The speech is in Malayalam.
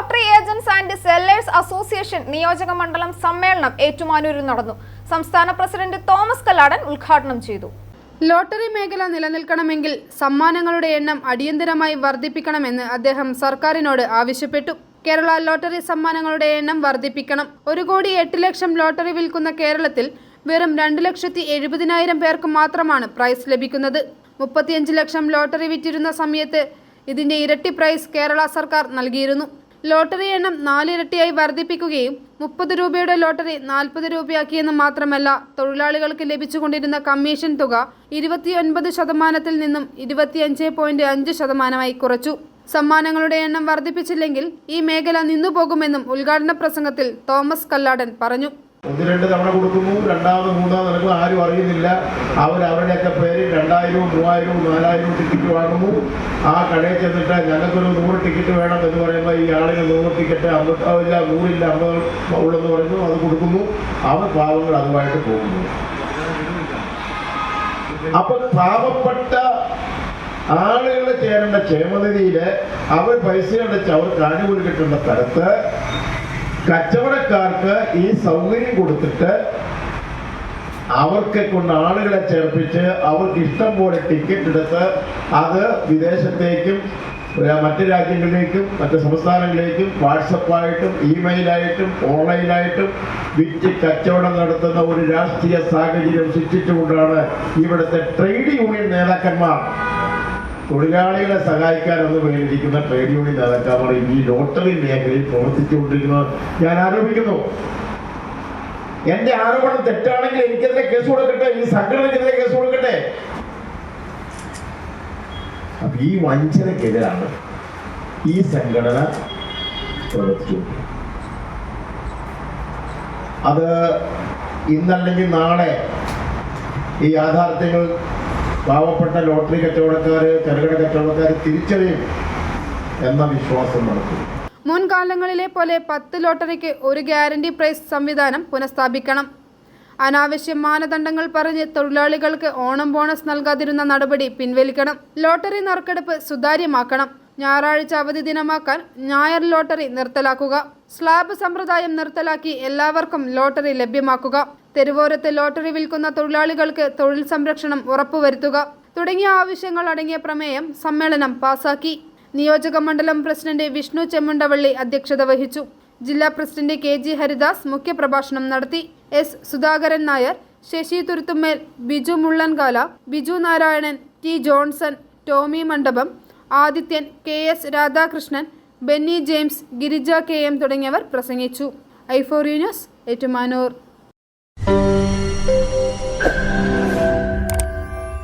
Lottery agents and sellers association നിയോജക മണ്ഡലം സമ്മേളനം ഏറ്റുമാനൂരിൽ നടന്നു. സംസ്ഥാന പ്രസിഡന്റ് തോമസ് കല്ലാടൻ ഉദ്ഘാടനം ചെയ്തു. ലോട്ടറി മേഖല നിലനിൽക്കണമെങ്കിൽ സമ്മാനങ്ങളുടെ എണ്ണം അടിയന്തരമായി വർദ്ധിപ്പിക്കണമെന്ന് അദ്ദേഹം സർക്കാരിനോട് ആവശ്യപ്പെട്ടു. കേരള ലോട്ടറി സമ്മാനങ്ങളുടെ എണ്ണം വർദ്ധിപ്പിക്കണം. ഒരു കോടി എട്ട് ലക്ഷം ലോട്ടറി വിൽക്കുന്ന കേരളത്തിൽ വെറും രണ്ട് ലക്ഷത്തി എഴുപതിനായിരം പേർക്ക് മാത്രമാണ് പ്രൈസ് ലഭിക്കുന്നത്. മുപ്പത്തിയഞ്ച് ലക്ഷം ലോട്ടറി വിറ്റിരുന്ന സമയത്ത് ഇതിന്റെ ഇരട്ടി പ്രൈസ് കേരള സർക്കാർ നൽകിയിരുന്നു. ലോട്ടറി എണ്ണം നാലിരട്ടിയായി വർദ്ധിപ്പിക്കുകയും മുപ്പത് രൂപയുടെ ലോട്ടറി നാൽപ്പത് രൂപയാക്കിയെന്ന് മാത്രമല്ല തൊഴിലാളികൾക്ക് ലഭിച്ചുകൊണ്ടിരുന്ന കമ്മീഷൻ തുക ഇരുപത്തിയൊൻപത് ശതമാനത്തിൽ നിന്നും ഇരുപത്തിയഞ്ച് പോയിന്റ് അഞ്ച് ശതമാനമായി കുറച്ചു. സമ്മാനങ്ങളുടെ എണ്ണം വർദ്ധിപ്പിച്ചില്ലെങ്കിൽ ഈ മേഖല നിന്നുപോകുമെന്നും ഉദ്ഘാടന പ്രസംഗത്തിൽ തോമസ് കല്ലാടൻ പറഞ്ഞു. ഒന്ന് രണ്ട് തവണ കൊടുക്കുന്നു രണ്ടാമത് മൂന്നാമത് നടക്കുന്നു ആരും അറിയുന്നില്ല. അവർ അവരുടെയൊക്കെ പേര് രണ്ടായിരവും മൂവായിരവും നാലായിരവും ടിക്കറ്റ് വാങ്ങുന്നു. ആ കടയിൽ ചെന്നിട്ട് ഞങ്ങൾക്കൊരു നൂറ് ടിക്കറ്റ് വേണം എന്ന് പറയുമ്പോൾ ഈ ആളിന് നൂറ് ടിക്കറ്റ് അമ്പത്തില്ല നൂറില്ല അമ്പത് ഉള്ളെന്ന് പറയുന്നു അത് കൊടുക്കുന്നു. അവർ പാവങ്ങൾ അതുമായിട്ട് പോകുന്നു. അപ്പൊ പാവപ്പെട്ട ആളുകൾ ചേരേണ്ട ക്ഷേമനിധിയിൽ അവർ പൈസ അടച്ച് അവർക്ക് ആനുകൂല്യം കിട്ടേണ്ട സ്ഥലത്ത് കച്ചവടക്കാർക്ക് ഈ സൗകര്യം കൊടുത്തിട്ട് അവർക്ക് കൊണ്ട് ആളുകളെ ചേർപ്പിച്ച് അവർക്ക് ഇഷ്ടം പോലെ ടിക്കറ്റ് എടുത്ത് അത് വിദേശത്തേക്കും മറ്റ് രാജ്യങ്ങളിലേക്കും മറ്റ് സംസ്ഥാനങ്ങളിലേക്കും വാട്സപ്പായിട്ടും ഇമെയിലായിട്ടും ഓൺലൈനായിട്ടും വിറ്റ് കച്ചവടം നടത്തുന്ന ഒരു രാഷ്ട്രീയ സാഹചര്യം സൃഷ്ടിച്ചുകൊണ്ടാണ് ഇവിടുത്തെ ട്രേഡ് യൂണിയൻ നേതാക്കന്മാർ തൊഴിലാളികളെ സഹായിക്കാനെന്ന് പേരിരിക്കുന്ന ട്രേഡ് യൂണിയൻ നേതാക്കന്മാർ ഈ ലോട്ടറി മേഖലയിൽ പ്രവർത്തിച്ചുകൊണ്ടിരിക്കുന്നത് ഞാൻ ആരോപിക്കുന്നു. എന്റെ ആരോപണം തെറ്റാണെങ്കിൽ എനിക്കെതിരെ കേസ് കൊടുക്കട്ടെ? ഈ സംഘടനയ്ക്കെതിരെ കേസ് കൊടുക്കട്ടെ? അപ്പൊ ഈ വഞ്ചനക്കെതിരാണ് ഈ സംഘടന പ്രവർത്തിച്ചു അത് ഇന്നല്ലെങ്കിൽ നാളെ ഈ യാഥാർത്ഥ്യങ്ങൾ പാവപ്പെട്ട ലോട്ടറി കച്ചവടക്കാര് ചെറുകിട കച്ചവടക്കാര് തിരിച്ചറിയും എന്ന വിശ്വാസം നടത്തുന്നു മുൻകാലങ്ങളിലെ പോലെ പത്ത് ലോട്ടറിക്ക് ഒരു ഗ്യാരണ്ടി പ്രൈസ് സംവിധാനം പുനഃസ്ഥാപിക്കണം. അനാവശ്യ മാനദണ്ഡങ്ങൾ പറഞ്ഞ് തൊഴിലാളികൾക്ക് ഓണം ബോണസ് നൽകാതിരുന്ന നടപടി പിൻവലിക്കണം. ലോട്ടറി നറുക്കെടുപ്പ് സുതാര്യമാക്കണം. ഞായറാഴ്ച അവധി ദിനമാക്കാൻ ഞായർ ലോട്ടറി നിർത്തലാക്കുക. സ്ലാബ് സമ്പ്രദായം നിർത്തലാക്കി എല്ലാവർക്കും ലോട്ടറി ലഭ്യമാക്കുക. തെരുവോരത്ത് ലോട്ടറി വിൽക്കുന്ന തൊഴിലാളികൾക്ക് തൊഴിൽ സംരക്ഷണം ഉറപ്പുവരുത്തുക. തുടങ്ങിയ ആവശ്യങ്ങൾ അടങ്ങിയ പ്രമേയം സമ്മേളനം പാസാക്കി. നിയോജക മണ്ഡലം പ്രസിഡന്റ് വിഷ്ണു ചെമ്മുണ്ടവള്ളി അധ്യക്ഷത വഹിച്ചു. ജില്ലാ പ്രസിഡന്റ് കെ ജി ഹരിദാസ് മുഖ്യപ്രഭാഷണം നടത്തി. S Sudhakaran Nair Sasi Thuruthummel Biju Mullankala Biju Narayanan T Johnson Tomy Mandapam Adithyan K S Radhakrishnan Benny James Girija K M തുടങ്ങിയവർ പ്രസംഗിച്ചു. ഐഫോറി ന്യൂസ് ഏറ്റുമാനൂർ.